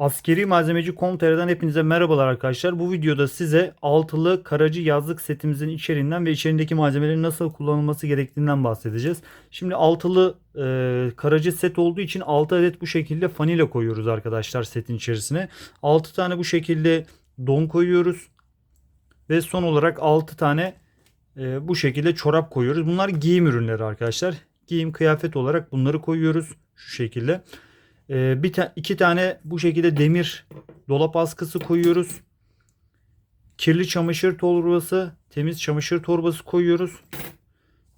Askeri Malzemeci Com.tr'den hepinize merhabalar arkadaşlar. Bu videoda size altılı karacı yazlık setimizin içeriğinden ve içerindeki malzemelerin nasıl kullanılması gerektiğinden bahsedeceğiz. Şimdi altılı e, karacı set olduğu için 6 adet bu şekilde fanila koyuyoruz arkadaşlar setin içerisine. 6 tane bu şekilde don koyuyoruz. Ve son olarak 6 tane e, bu şekilde çorap koyuyoruz. Bunlar giyim ürünleri arkadaşlar. Giyim kıyafet olarak bunları koyuyoruz şu şekilde. Ee, bir ta- iki tane bu şekilde demir dolap askısı koyuyoruz. Kirli çamaşır torbası, temiz çamaşır torbası koyuyoruz.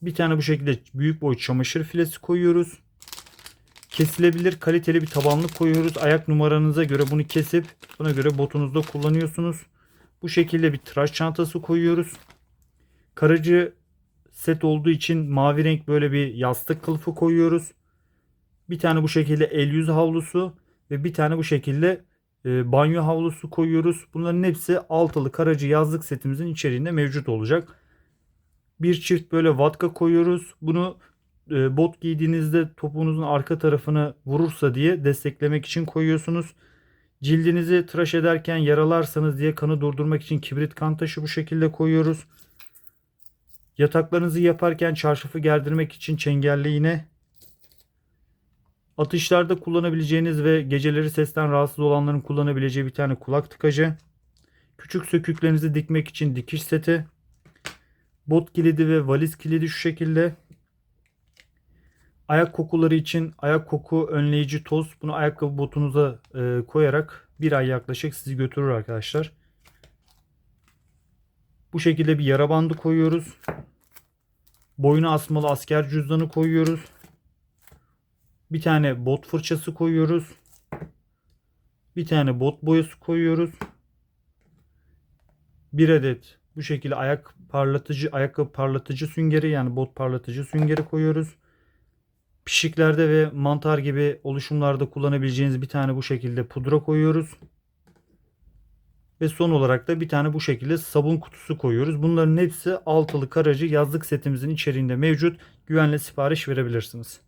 Bir tane bu şekilde büyük boy çamaşır filesi koyuyoruz. Kesilebilir kaliteli bir tabanlık koyuyoruz. Ayak numaranıza göre bunu kesip buna göre botunuzda kullanıyorsunuz. Bu şekilde bir tıraş çantası koyuyoruz. Karıcı set olduğu için mavi renk böyle bir yastık kılıfı koyuyoruz. Bir tane bu şekilde el yüz havlusu ve bir tane bu şekilde e, banyo havlusu koyuyoruz. Bunların hepsi altılı karacı yazlık setimizin içeriğinde mevcut olacak. Bir çift böyle vatka koyuyoruz. Bunu e, bot giydiğinizde topuğunuzun arka tarafını vurursa diye desteklemek için koyuyorsunuz. Cildinizi tıraş ederken yaralarsanız diye kanı durdurmak için kibrit kan taşı bu şekilde koyuyoruz. Yataklarınızı yaparken çarşafı gerdirmek için çengelli iğne Atışlarda kullanabileceğiniz ve geceleri sesten rahatsız olanların kullanabileceği bir tane kulak tıkacı. Küçük söküklerinizi dikmek için dikiş seti. Bot kilidi ve valiz kilidi şu şekilde. Ayak kokuları için ayak koku önleyici toz. Bunu ayakkabı botunuza e, koyarak bir ay yaklaşık sizi götürür arkadaşlar. Bu şekilde bir yara bandı koyuyoruz. Boyuna asmalı asker cüzdanı koyuyoruz. Bir tane bot fırçası koyuyoruz. Bir tane bot boyası koyuyoruz. Bir adet bu şekilde ayak parlatıcı, ayakkabı parlatıcı süngeri yani bot parlatıcı süngeri koyuyoruz. Pişiklerde ve mantar gibi oluşumlarda kullanabileceğiniz bir tane bu şekilde pudra koyuyoruz. Ve son olarak da bir tane bu şekilde sabun kutusu koyuyoruz. Bunların hepsi altılı karacı yazlık setimizin içeriğinde mevcut. Güvenle sipariş verebilirsiniz.